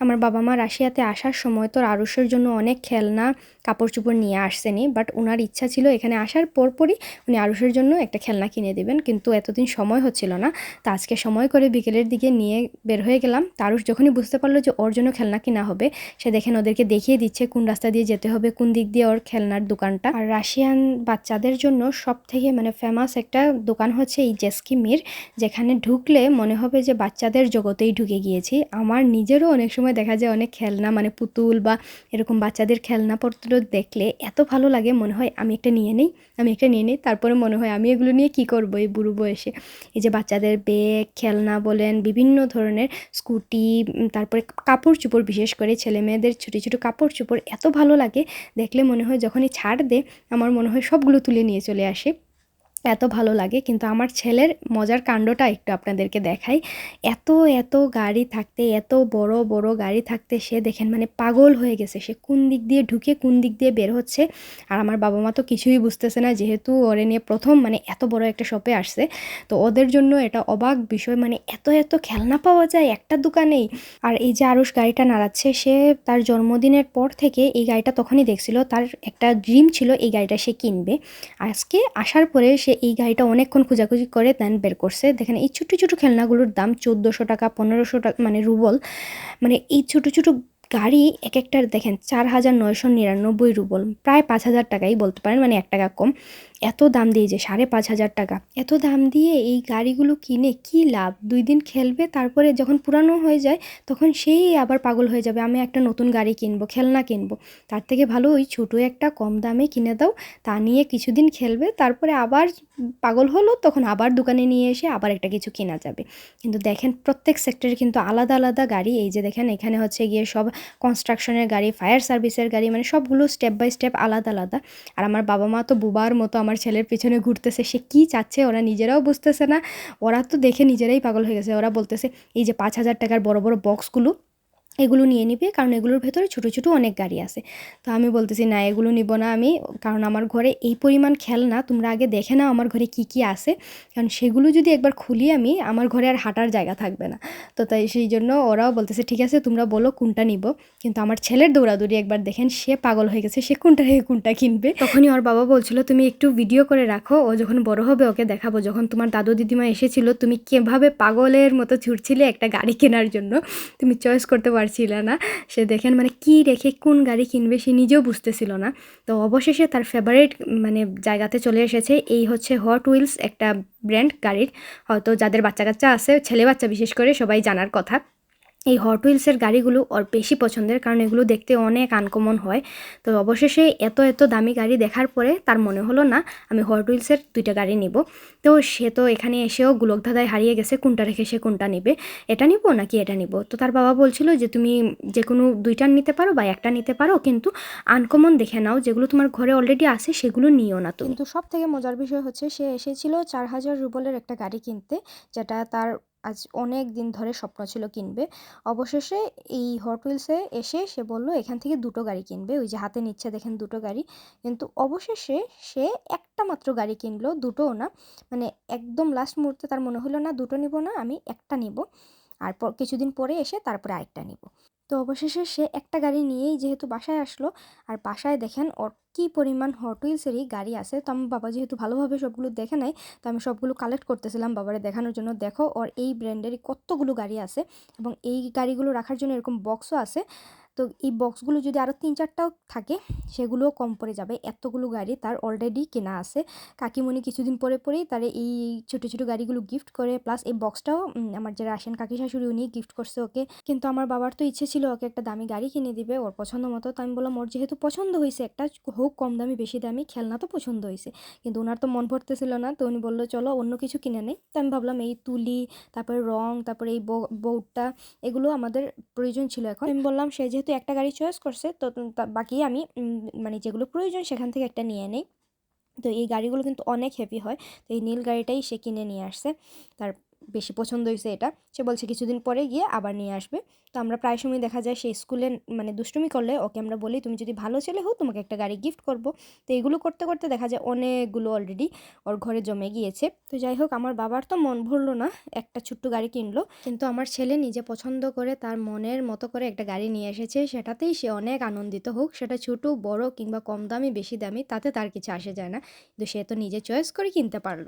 আমার বাবা মা রাশিয়াতে আসার সময় তো আরুষের জন্য অনেক খেলনা কাপড় চোপড় নিয়ে আসছেনি বাট ওনার ইচ্ছা ছিল এখানে আসার পরপরই উনি আরুষের জন্য একটা খেলনা কিনে দেবেন, কিন্তু এতদিন সময় হচ্ছিল না। তা আজকে সময় করে বিকেলের দিকে নিয়ে বের হয়ে গেলাম। তো আরুষ যখনই বুঝতে পারল যে ওর জন্য খেলনা কিনা হবে, সে দেখেন ওদেরকে দেখিয়ে দিচ্ছে কোন রাস্তা দিয়ে যেতে হবে, কোন দিক দিয়ে ওর খেলনার দোকানটা। আর রাশিয়ান বাচ্চাদের জন্য সব থেকে মানে ফেমাস একটা দোকান হচ্ছে এই জেসকি মির, যেখানে ঢুকলে মনে হবে যে বাচ্চাদের জগতেই ঢুকে গিয়েছি। আমার নিজেরও অনেক সময় দেখা যায় অনেক খেলনা মানে পুতুল বা এরকম বাচ্চাদের খেলনাপত্র দেখলে এত ভালো লাগে, মনে হয় আমি একটা নিয়ে নিই, আমি একটা নিয়ে নিই। তারপরে মনে হয় আমি এগুলো নিয়ে কী করব এই বুড়ো বয়সে? এই যে বাচ্চাদের ব্যাগ, খেলনা বলেন, বিভিন্ন ধরনের স্কুটি তারপরে কাপড় চোপড় বিশেষ করে ছেলে মেয়েদের ছোটো ছোটো কাপড় চোপড় এত ভালো লাগে, দেখলে মনে হয় যখনই ছাড় দে আমার মনে হয় সবগুলো তুলে নিয়ে চলে আসে। এত ভালো লাগে। কিন্তু আমার ছেলের মজার কাণ্ডটা একটু আপনাদেরকে দেখাই। এত এত গাড়ি থাকতে, এত বড় বড় গাড়ি থাকতে সে দেখেন মানে পাগল হয়ে গেছে। সে কোন দিক দিয়ে ঢুকে, কোন দিক দিয়ে বের হচ্ছে আর আমার বাবা মা তো কিছুই বুঝতেছে না। যেহেতু ওরে নিয়ে প্রথম মানে এত বড় একটা শপে আসছে, তো ওদের জন্য এটা অবাক বিষয়। মানে এত এত খেলনা পাওয়া যায় একটা দোকানেই আর এই যে আরুষ গাড়িটা নাড়াচ্ছে, সে তার জন্মদিনের পর থেকে এই গাড়িটা তখনই দেখছিল। তার একটা ড্রিম ছিল এই গাড়িটা সে কিনবে। আজকে আসার পরে সে এই গাড়িটা অনেকক্ষণ খোঁজাখুঁজি করে দেন বের করছে। দেখেন এই ছোটো ছোটো খেলনাগুলোর দাম চোদ্দোশো টাকা, পনেরোশো টাকা মানে রুবল। মানে এই ছোটো ছোটো গাড়ি এক একটার দেখেন চার হাজার নয়শো নিরানব্বই রুবল, প্রায় পাঁচ হাজার টাকাই বলতে পারেন মানে এক টাকা কম। এত দাম দিয়ে যে সাড়ে পাঁচ হাজার টাকা। এত দাম দিয়ে এই গাড়িগুলো কিনে কি লাভ? দুই দিন খেলবে, তারপরে যখন পুরানো হয়ে যায়, তখন সেই আবার পাগল হয়ে যাবে, আমি একটা নতুন গাড়ি কিনবো, খেলনা কিনবো। তার থেকে ভালো ওই ছোটো একটা কম দামে কিনে দাও, তা নিয়ে কিছুদিন খেলবে, তারপরে আবার পাগল হলো, তখন আবার দোকানে নিয়ে এসে আবার একটা কিছু কেনা যাবে। কিন্তু দেখেন প্রত্যেক সেক্টরে কিন্তু আলাদা আলাদা গাড়ি, এই যে দেখেন এখানে হচ্ছে গিয়ে সব কনস্ট্রাকশনের গাড়ি ফায়ার সার্ভিসের গাড়ি মানে সবগুলো স্টেপ বাই স্টেপ আলাদা আলাদা। আর আমার বাবা মা তো বুবার মতো আমার ছেলের পিছনে ঘুরতেছে, সে কি চাচ্ছে ওরা নিজেরাও বুঝতেছে না। ওরা তো দেখে নিজেরাই পাগল হয়ে গেছে। ওরা বলতেছে, এই যে পাঁচ হাজার টাকার বড় বড় বক্সগুলো এগুলো নিয়ে নিবে, কারণ এগুলোর ভেতরে ছোটো ছোটো অনেক গাড়ি আছে। তো আমি বলতেছি, না, এগুলো নিব না আমি, কারণ আমার ঘরে এই পরিমাণ খেলনা, তোমরা আগে দেখে নাও আমার ঘরে কি কি আছে। কারণ সেগুলো যদি একবার খুলি আমি, আমার ঘরে আর হাঁটার জায়গা থাকবে না। তো তাই সেই জন্য ওরাও বলতেছে, ঠিক আছে, তোমরা বলো কোনটা নিব। কিন্তু আমার ছেলের দৌড়াদৌড়ি একবার দেখেন, সে পাগল হয়ে গেছে, সে কোনটা থেকে কোনটা কিনবে? তখনই ওর বাবা বলছিল, তুমি একটু ভিডিও করে রাখো, ও যখন বড় হবে ওকে দেখাবো। যখন তোমার দাদু দিদিমা এসেছিল, তুমি কীভাবে পাগলের মতো ছুটছিলে একটা গাড়ি কেনার জন্য? তুমি চয়েস করতে পারছিলে না। সে দেখেন মানে কি রেখে কোন গাড়ি কিনবে সে নিজেও বুঝতেছিল না। তো অবশেষে তার ফেভারিট মানে জায়গাতে চলে এসেছে এই হচ্ছে হট উইলস একটা ব্র্যান্ড গাড়ির। হয়তো যাদের বাচ্চা কাচ্চা আছে ছেলে বাচ্চা বিশেষ করে সবাই জানার কথা। এই হট হুইলসের গাড়িগুলো ওর বেশি পছন্দের কারণ এগুলো দেখতে অনেক আনকমন হয়। তো অবশেষে এত এত দামি গাড়ি দেখার পরে তার মনে হলো, না, আমি হট হুইলসের দুইটা গাড়ি নিব। তো সে তো এখানে এসেও গোলকধাঁধায় হারিয়ে গেছে, কোনটা রেখে সে কোনটা নেবে? এটা নিব নাকি এটা নিব? তো তার বাবা বলছিল যে, তুমি যে কোনো দুইটা নিতে পারো বা একটা নিতে পারো, কিন্তু আনকমন দেখে নাও। যেগুলো তোমার ঘরে অলরেডি আছে, সেগুলো নিও না তুমি। কিন্তু সব থেকে মজার বিষয় হচ্ছে, সে এসেছিল চার হাজার রুবলের একটা গাড়ি কিনতে, যেটা তার আজ অনেক দিন ধরে স্বপ্ন ছিল কিনবে। অবশেষে এই হট হুইলসে এসে সে বলল, এখান থেকে দুটো গাড়ি কিনবে। ওই যে হাতে নিচ্ছে দেখেন দুটো গাড়ি। কিন্তু অবশেষে সে একটা মাত্র গাড়ি কিনলো, দুটোও না। মানে একদম লাস্ট মুহূর্তে তার মনে হলো, না, দুটো নিব না, আমি একটা নিব। আর কিছুদিন পরে এসে তারপরে আরেকটা নিব। তো অবশেষে সে একটা গাড়ি নিয়েই যেহেতু বাসায় আসলো, আর বাসায় দেখেন ওর কী পরিমাণ হট হুইলসেরই গাড়ি আছে। তো আমার বাবা যেহেতু ভালোভাবে সবগুলো দেখে নেয় তো আমি সবগুলো কালেক্ট করতেছিলাম বাবারে দেখানোর জন্য। দেখো ওর এই ব্র্যান্ডেরই কতগুলো গাড়ি আছে এবং এই গাড়িগুলো রাখার জন্য এরকম বক্সও আছে। তো এই বক্সগুলো যদি আরও তিন চারটাও থাকে, সেগুলোও কম পড়ে যাবে। এতগুলো গাড়ি তার অলরেডি কেনা আছে। কাকিমণি কিছুদিন পরে পরেই তার এই ছোটো ছোটো গাড়িগুলো গিফট করে প্লাস এই বক্সটাও আমার যারা আসেন কাকি শাশুড়ি উনি গিফট করছে ওকে। কিন্তু আমার বাবার তো ইচ্ছে ছিল ওকে একটা দামি গাড়ি কিনে দিবে, ওর পছন্দ মতো। তো আমি বললাম, ওর যেহেতু পছন্দ হয়েছে একটা, হোক কম দামি, বেশি দামি, খেলনা তো পছন্দ হয়েছে কিন্তু ওনার তো মন ভরতেছিল না, তো উনি বলল, চলো অন্য কিছু কিনে নেই। তো আমি ভাবলাম, এই তুলি, তারপরে রং, তারপরে এই বউটা এগুলো আমাদের প্রয়োজন ছিল এখন। আমি বললাম, সে যেহেতু একটা গাড়ি চয়েস করছে, তা- বাকি আমি মানে যেগুলো প্রয়োজন সেখান থেকে একটা নিয়ে নেই। তো এই গাড়িগুলো কিন্তু অনেক হেভি হয়, তো এই নীল গাড়িটাই সে কিনে নিয়ে আসছে। তার বেশি পছন্দ হয়েছে এটা। সে বলছে কিছুদিন পরে গিয়ে আবার নিয়ে আসবে। তো আমরা প্রায় সময় দেখা যায় সে স্কুলে মানে দুষ্টুমি করলে ওকে আমরা বলি, তুমি যদি ভালো ছেলে হও, তোমাকে একটা গাড়ি গিফট করব। তো এগুলো করতে করতে দেখা যায় অনেকগুলো অলরেডি ওর ঘরে জমে গিয়েছে। তো যাই হোক, আমার বাবার তো মন ভরলো না, একটা ছোট্ট গাড়ি কিনলো। কিন্তু আমার ছেলে নিজে পছন্দ করে তার মনের মতো করে একটা গাড়ি নিয়ে এসেছে। সেটাতেই সে অনেক আনন্দিত হোক, সেটা ছোট, বড় কিংবা কম দামি, বেশি দামি, তাতে তার কিছু আসে যায় না। কিন্তু সে তো নিজে চয়েস করে কিনতে পারল।